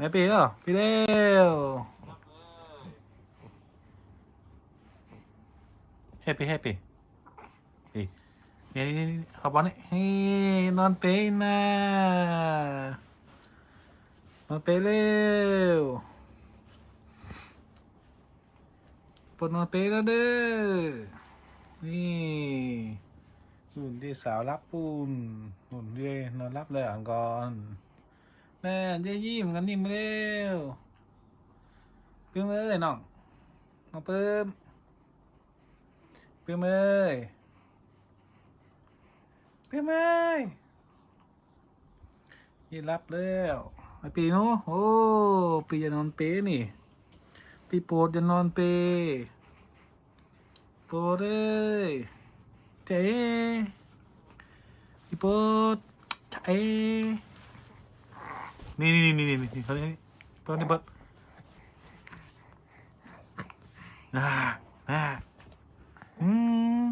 ไหนปีแล้วปีเร็วเฮ้ปีเฮ้ปีปีนี่นี่ขอบอลนี่เฮ้นอนเป๊ะนะนอนเป๊ะเร็วปวดนอนเป๊ะแล้วเด้อนี่นุ่นที่สาวรับปูนนุ่นเย่นอนรับเลยอ่อนก่อน แน่เย่ยิ้มกันยิ้มเร็วปึ้มเอ้ยน้องน้องปึ้มปึ้มเอ้ยปึ้มเอ้ยยีรับแล้วไอปีนูโอ้ปีจะนอนเปนี่ปีโปรดจะนอนเปโปรดเอ้ยเจ๊ปีโปรดเจ๊ นี่นี่นี่นี่นี่นี่เขาเนี่ยเปิดนี่เปิดอ่าอ่าอืม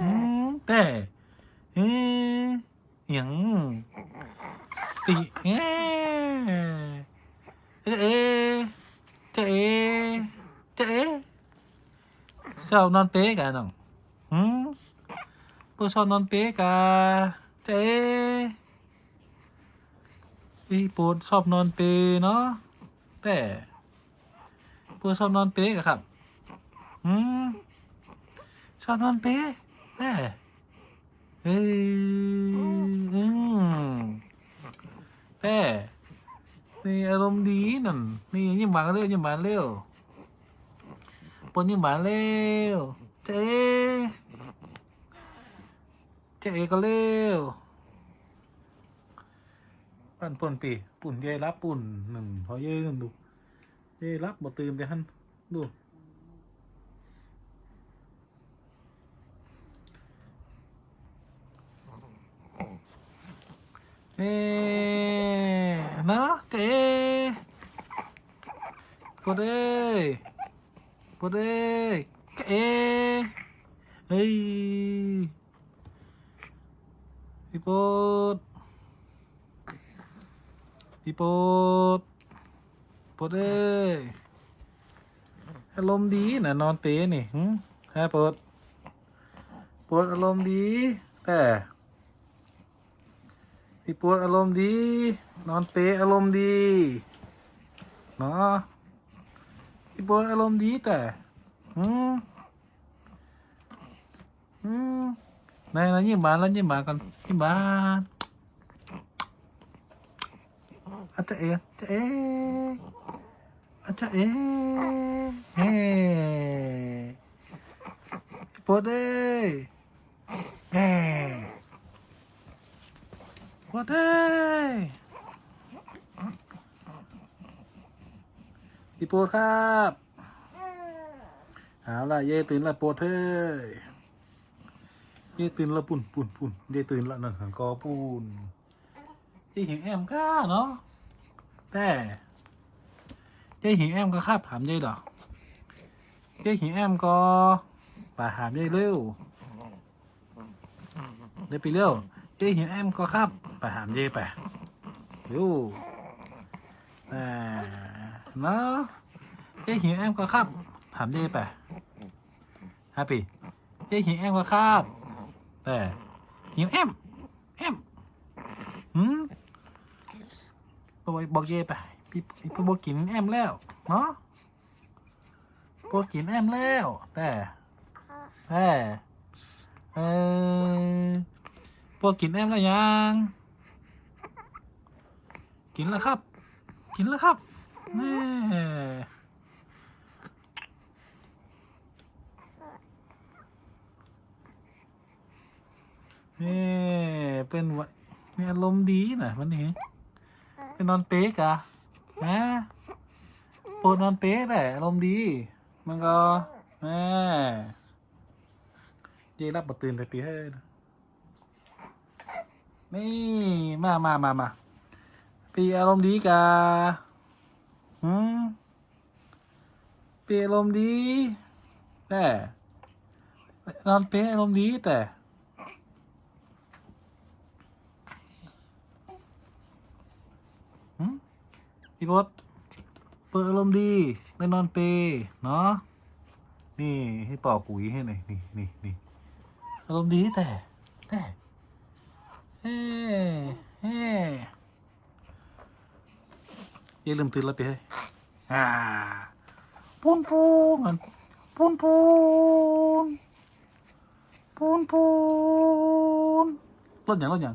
อืมแต่เอ๊ะหยังปีเอ๊เอ๊เอ๊ะเจ๊เอ๊ะเจ๊เอ๊ะชอบนอนเป๊กันน้องหืมพวกชอบนอนเป๊กันเจ๊ เอ๊ะพี่ปูดชอบนอนเปเนาะแต่ปูดชอบนอนเปรย์อะครับ อืมชอบนอนเปแต่เอ้ยอืมแต่นี่อารมณ์ดีนั่นนี่ยิ้มหวานเร็วยิ้มหวานเร็วปนยิ้มหวานเร็วเจ๊เจ๊ก็เร็ว ปั่นป่นปีปุ่นเยรับปุ่นหนึ่งพอเย่หนึ่งดูเย่รับบ่ตื่นเดี๋ยวฮันดูเอ๊ะเนาะเจ๊ปวดเอ้ยปวดเอ้ยเอ๊ะเฮ้ยพี่ปวด พี่โปดโปดเอ้ยอารมณ์ดีนะนอนเตะนี่หึฮะโปดโปดอารมณ์ดีแต่พี่โปดอารมณ์ดี นอนเตะอารมณ์ดีเนาะพี่โปดอารมณ์ดีแต่หืมหืมไหนนะยิ้มบานแล้วยิ้มบานกันยิ้มบาน อาจารย์เอ๋อาจารย์เอ๋อาจารย์เอ๋เฮ้พี่โปดเอ้เฮ้โปดเอ้ยพี่โปดครับเอาล่ะเย่ตื่นละโปดเฮ้ยเย่ตื่นละปุ่นปุ่นปุ่นเย่ตื่นละนั่นหันกอปุ่นยายหิงแอมก้าเนาะ แต่ยายหิงแอมก็คาบถามยายดอกยายหิงแอมก็ป่าถามยายเร็วเดี๋ยวไปเร็วยายหิงแอมก็คาบป่าถามยายไปเร็วแต่เนาะยายหิงแอมก็คาบถามยายไปฮะปียายหิงแอมก็คาบแต่หิงแอมแอมหืม บอกบอกเย่ไปพี่พี่บอกกินแอมแล้วเนาะบอกกินแอมแล้ว แต่แต่เออบอกกินแอมแล้วยังกินแล้วครับ กินแล้วครับแน่นี่เป็นวะมีอารมณ์ดีนะวันนี้ ไปนอนเป๊กอะนะปวดนอนเป๊กแหละอารมณ์ดี มันก็แม่เย่รับมาตื่นแต่ปีให้นะนี่มามามามาปีอารมณ์ดีกะหืมปีอารมณ์ดีแต่นอนเป๊กอารมณ์ดีแต่ พี่พศปิดอารมณ์ดีได้นอนเปย์เนาะนี่ให้ปอกกุยให้หน่อยนี่นี่นี่อารมณ์ดีแต่แต่เฮ้เฮ้ยังลืมตื่นแล้วไปเฮ้ยอ่าปูนปูนกันปูนปูนปูนปูนรถอย่างรถอย่าง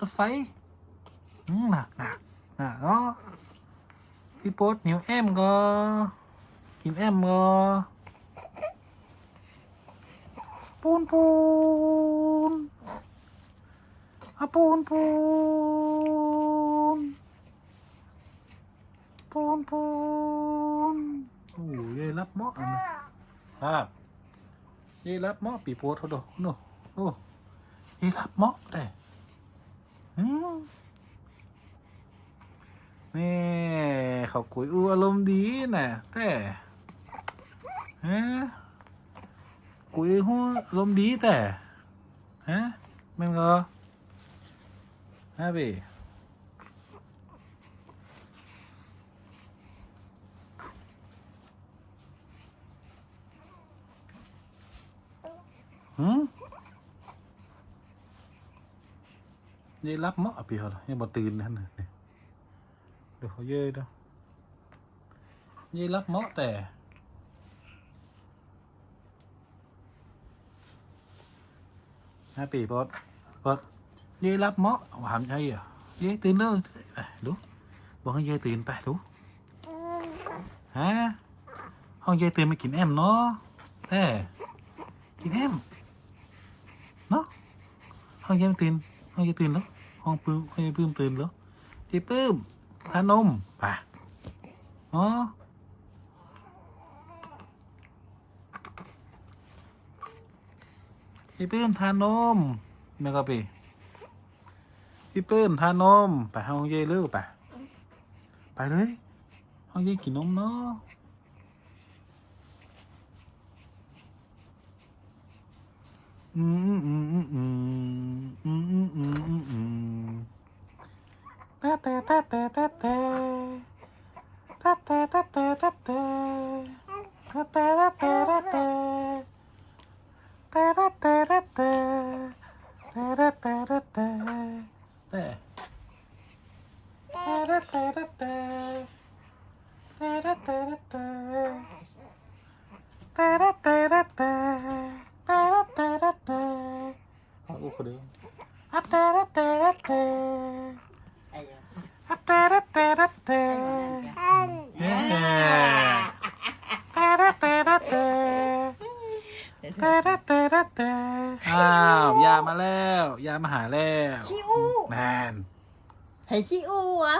รถไฟอืมน่ะน่ะน่ะเนาะ พี่โป๊ดเหนียวแอมก็กินแอมก็ปูนปูนอะปูนปูนปูนปูนโอ้ยยรับเหมาะอันะครับยายรับเหมาะปีโป๊ดเขาดูโน่โอ้ยยรับเหมาะแต่อืม นี่เขาคุยอูอารมณ์ดีน่ะแต่ฮะคุยหูอารมณ์ดีแต่ฮะมันก็ฮะพี่หืมยายรับเหมาะพี่เหรอยังบ่ตื่นนั่นน่ะนี่เดี๋ย được hồi dê đâu. Như lắp mót tè. Happy bot bot như lắp mót hàm chay à? Dê tin đâu đúng bọn dê tin phải đúng hả? Không dê tin mà kiếm em nó. Thế kiếm em. Nó. Không dê tin không dê tin lắm không bươm không dê bươm tin lắm thì bươm พระนมปะอ๋อพี่ปิ้มทานนมแม่ก็ปีพี่ปิ้มทานนมไปห้องเย่เรือปะไปเลยห้องเย่กินนมเนาะอืมอืมอืมอืมอืมอืม パタタタタタパタタタタタパタラタラタタラタラタタラタラタタラタラタタラタラタタラタラタタラタラタあ、これ ให้ขี้อู้วะ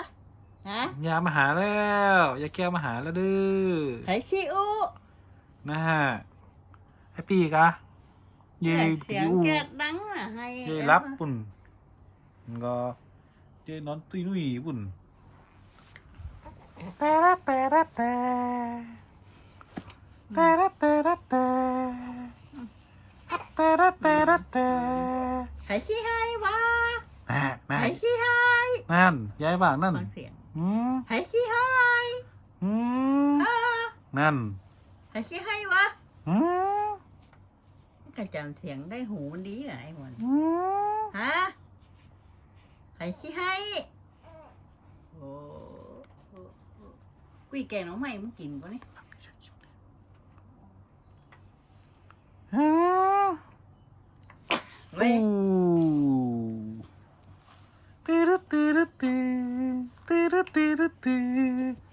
ฮะยามาหาแล้วยาแก้วมาหาแล้วดื้อให้ขี้อู้นะฮะไอปีกะเย่เสียงอู้แกดดังอะให้เย่รับปุ่นมันก็เย่นอนตุยนุยปุ่นแต่ละแต่ละแต่แต่ละแต่ละแต่แต่ละแต่ละแต่ให้ขี้ให้วะน่ะนั่นให้ขี้ให้ นั่นยายบ้างนั่นฟังเสียงอืมให้ขี้ให้อืมเออนั่นให้ขี้ให้วะอืมก็จำเสียงได้หูมันดีเหรอไอ้หวันอืมฮะให้ขี้ให้โอ้โอ้โอ้กุ้ยแกงน้องใหม่มึงกินปะนี่อืมเว้ย ตื้อตื้อตื้อตื้อตื้อตื้อ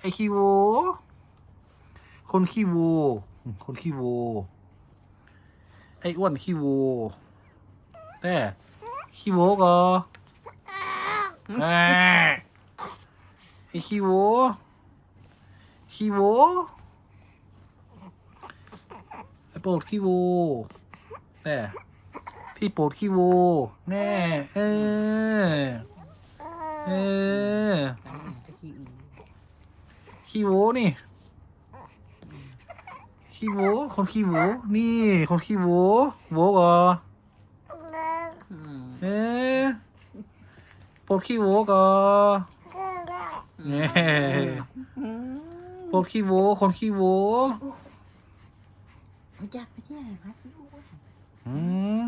ไอ ขี้โว คนขี้โว คนขี้โว ไอ้อ้วนขี้โวแต่ขี้โวก็ไอ้ขี้โว ขี้โว ไอ้โปรดขี้โวแต่พี่โปรดขี้โว แน่ เออ เออ ขี้อู้ขี้โวนี่ขี้โวคนขี้โวนี่ คนขี้โวโวก็อืมเออโปรดขี้โวก็เนี่ยพวกขี้โวคนขี้โวรู้จักไปที่ไหนมาขี้กูอืม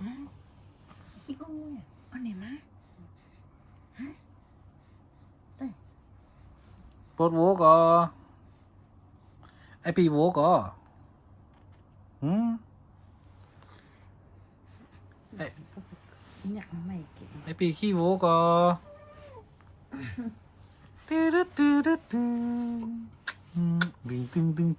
ฮะขี้กูเนี่ยเอาไหนมาฮะเต้ย ปวดโวก็ไอปีโวก็อืมอยากมาใหม่เก่งไอปีขี้โวก็ตื้อตื้อตื้อตื้ออืมตึงตึงตึ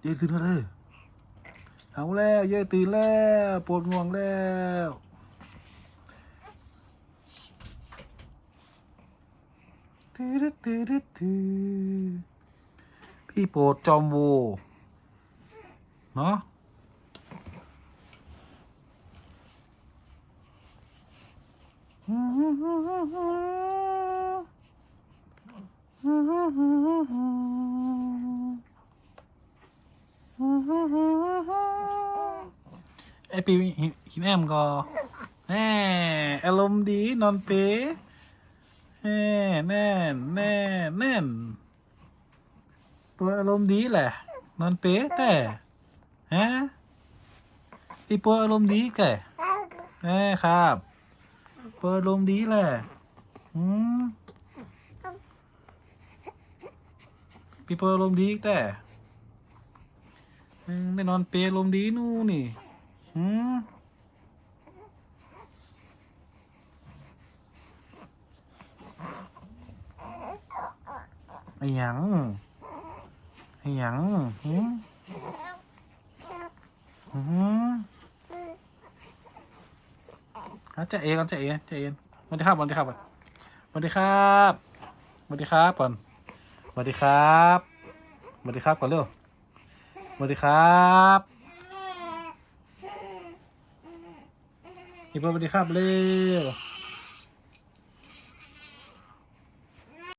เย้ตื่นแล้วเด้อเอาแล้วเย้ตื่นแล้วปวดง่วงแล้วตืดตืดตืดพี่ปวดจอมโวเนาะอื ไอปีหินแอมก็แน่อารมณ์ดีนอนเป๊ะแน่แน่แน่แน่นเปิดอารมณ์ดีแหละ นอนเป๊ะแต่ฮะไอปิดอารมณ์ดีแกแน่ครับปิดอารมณ์ดีแหละอืมพี่เปิดอารมณ์ดีแต่ นอนเปรย์อารมดีนู่นนี่อืมไอ้หยังไอ้หยังหืมหืมอะจะเอก่อนเจะเอจะเอสวัสดีครับสวัสดีครับก่อนสวัสดีครับสวัสดีครับก่อนสวัสดีครับสวัสดีครับก่อนเร็ว วัสดีครับพี่เปิ้ลสวัสดีครับเร็ว